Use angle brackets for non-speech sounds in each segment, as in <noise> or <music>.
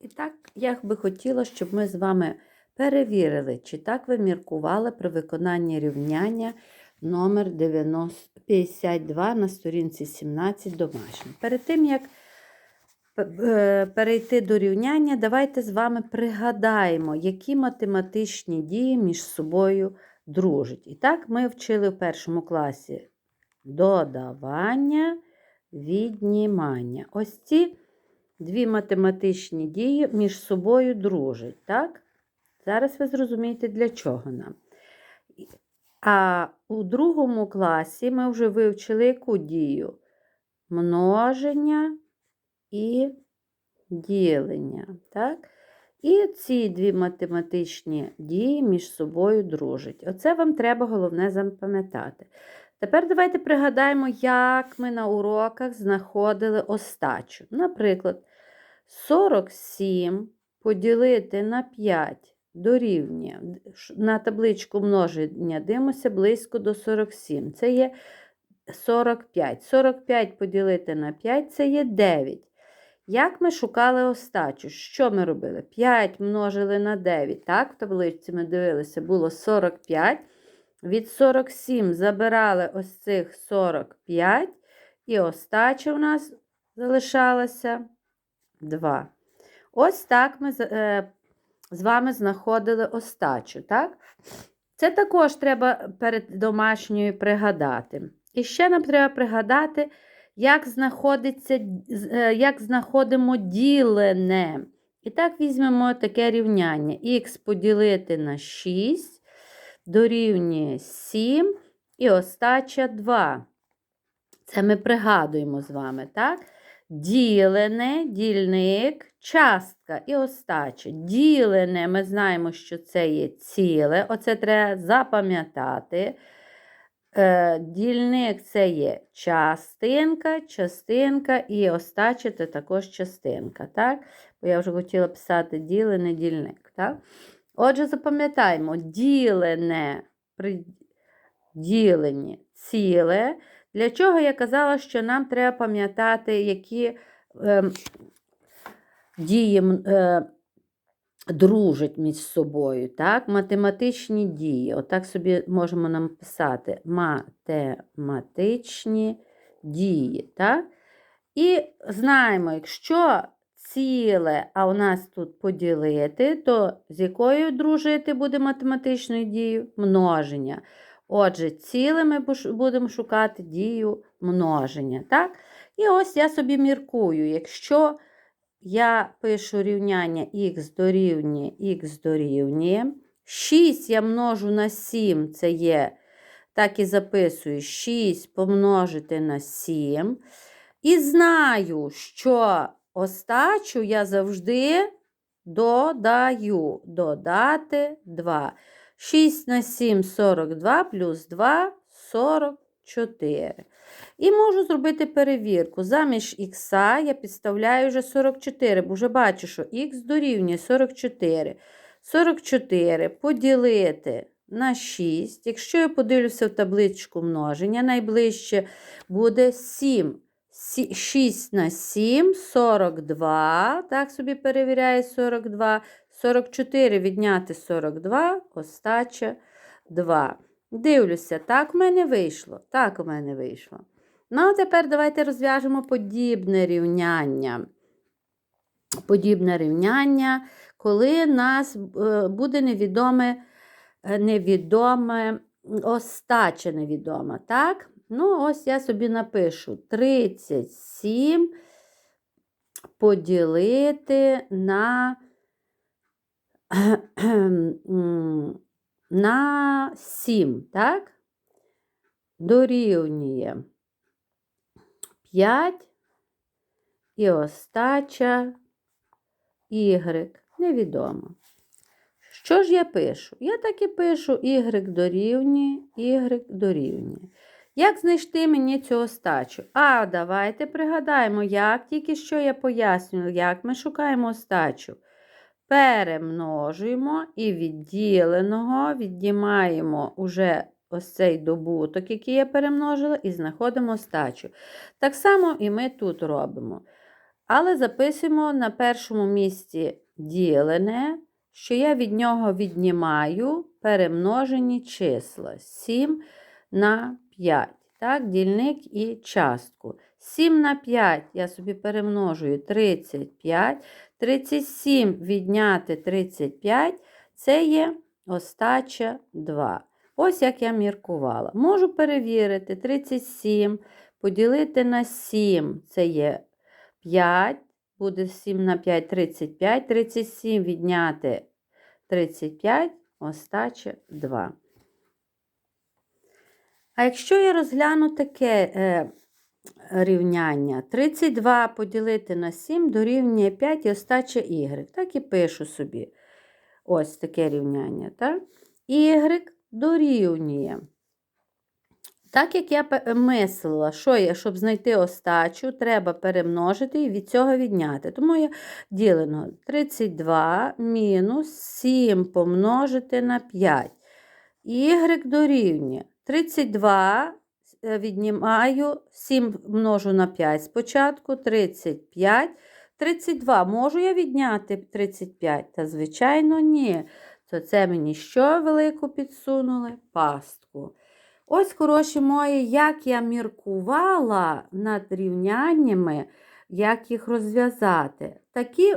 І так, я би хотіла, щоб ми з вами перевірили, чи так ви міркували при виконанні рівняння номер 90 52 на сторінці 17 домашній. Перед тим, як е, перейти до рівняння, давайте з вами пригадаємо, які математичні дії між собою дружать. І так, ми вчили в першому класі додавання, віднімання. Ось ці дві математичні дії між собою дружать. так? Зараз ви зрозумієте, для чого нам. А у другому класі ми вже вивчили яку дію? Множення і ділення. Так? І ці дві математичні дії між собою дружать. Оце вам треба головне запам'ятати. Тепер давайте пригадаємо, як ми на уроках знаходили остачу. Наприклад, 47 поділити на 5 дорівнює. На табличку множення дивимося близько до 47. Це є 45. 45 поділити на 5 це є 9. Як ми шукали остачу? Що ми робили? 5 множили на 9. Так, в табличці ми дивилися, було 45. Від 47 забирали ось цих 45, і остача у нас залишалася 2. Ось так ми е, з вами знаходили остачу. так? Це також треба перед домашньою пригадати. І ще нам треба пригадати, як знаходиться, е, як знаходимо ділене. І так візьмемо таке рівняння. Х поділити на 6 дорівнює 7 і остача 2. Це ми пригадуємо з вами, так? Ділене, дільник, частка і остача. Ділене, ми знаємо, що це є ціле. Оце треба запам'ятати. Е, дільник це є частинка, частинка і остача це також частинка. так? Бо я вже хотіла писати ділене, дільник. так? Отже, запам'ятаємо, ділене при ціле. Для чого я казала, що нам треба пам'ятати, які е, дії е, дружать між собою. так? Математичні дії. Отак собі можемо написати математичні дії. так? І знаємо, якщо ціле, а у нас тут поділити, то з якою дружити буде математичною дією? Множення. Отже, ціле ми будемо шукати дію множення. так? І ось я собі міркую, якщо я пишу рівняння х дорівнює х дорівнює, 6 я множу на 7, це є, так і записую, 6 помножити на 7. І знаю, що остачу я завжди додаю. Додати 2. 6 на 7 42 плюс 2 44. І можу зробити перевірку. Замість х я підставляю вже 44, бо вже бачу, що х дорівнює 44. 44 поділити на 6. Якщо я подивлюся в табличку множення, найближче буде 7. 6 на 7, 42. Так собі перевіряє 42. 44 відняти 42, остача 2. Дивлюся, так в мене вийшло. Так у мене вийшло. Ну, а тепер давайте розв'яжемо подібне рівняння. Подібне рівняння, коли нас е, буде невідоме, е, невідоме остача невідома. так? Ну, ось я собі напишу 37 поділити на <clears throat> на 7, так? Дорівнює 5 і остача y. Невідомо. Що ж я пишу? Я так і пишу y дорівнює, y дорівнює. Як знайти мені цю остачу? А, давайте пригадаємо, як тільки що я пояснюю, як ми шукаємо остачу. Перемножуємо і відділеного віднімаємо уже ось цей добуток, який я перемножила, і знаходимо остачу. Так само і ми тут робимо. Але записуємо на першому місці ділене, що я від нього віднімаю перемножені числа 7 на 5. Так, дільник і частку. 7 на 5 я собі перемножую 35. 37 відняти 35 це є остача 2. Ось як я міркувала. Можу перевірити 37 поділити на 7 це є 5, буде 7 на 5 35, 37 відняти 35, остача 2. А якщо я розгляну таке е, рівняння, 32 поділити на 7 дорівнює 5 і остача y. Так і пишу собі. Ось таке рівняння. Так? Y дорівнює. Так як я мислила, що я, щоб знайти остачу, треба перемножити і від цього відняти. Тому я ділено 32 мінус 7 помножити на 5. Y дорівнює 32 е, віднімаю 7 множу на 5 спочатку 35. 32 можу я відняти 35? Та, звичайно, ні. То це мені що велику підсунули? Пастку. Ось, хороші мої, як я міркувала над рівняннями, як їх розв'язати. Такі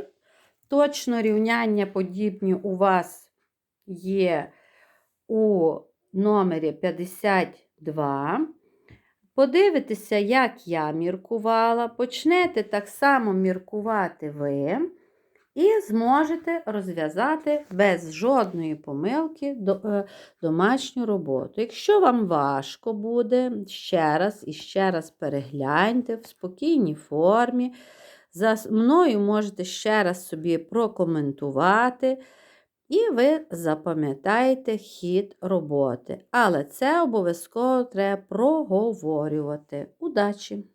точно рівняння подібні у вас є у номері 52. Подивитеся, як я міркувала, почнете так само міркувати ви. І зможете розв'язати без жодної помилки е, домашню роботу. Якщо вам важко буде, ще раз і ще раз перегляньте в спокійній формі. За мною можете ще раз собі прокоментувати, і ви запам'ятаєте хід роботи. Але це обов'язково треба проговорювати. Удачі!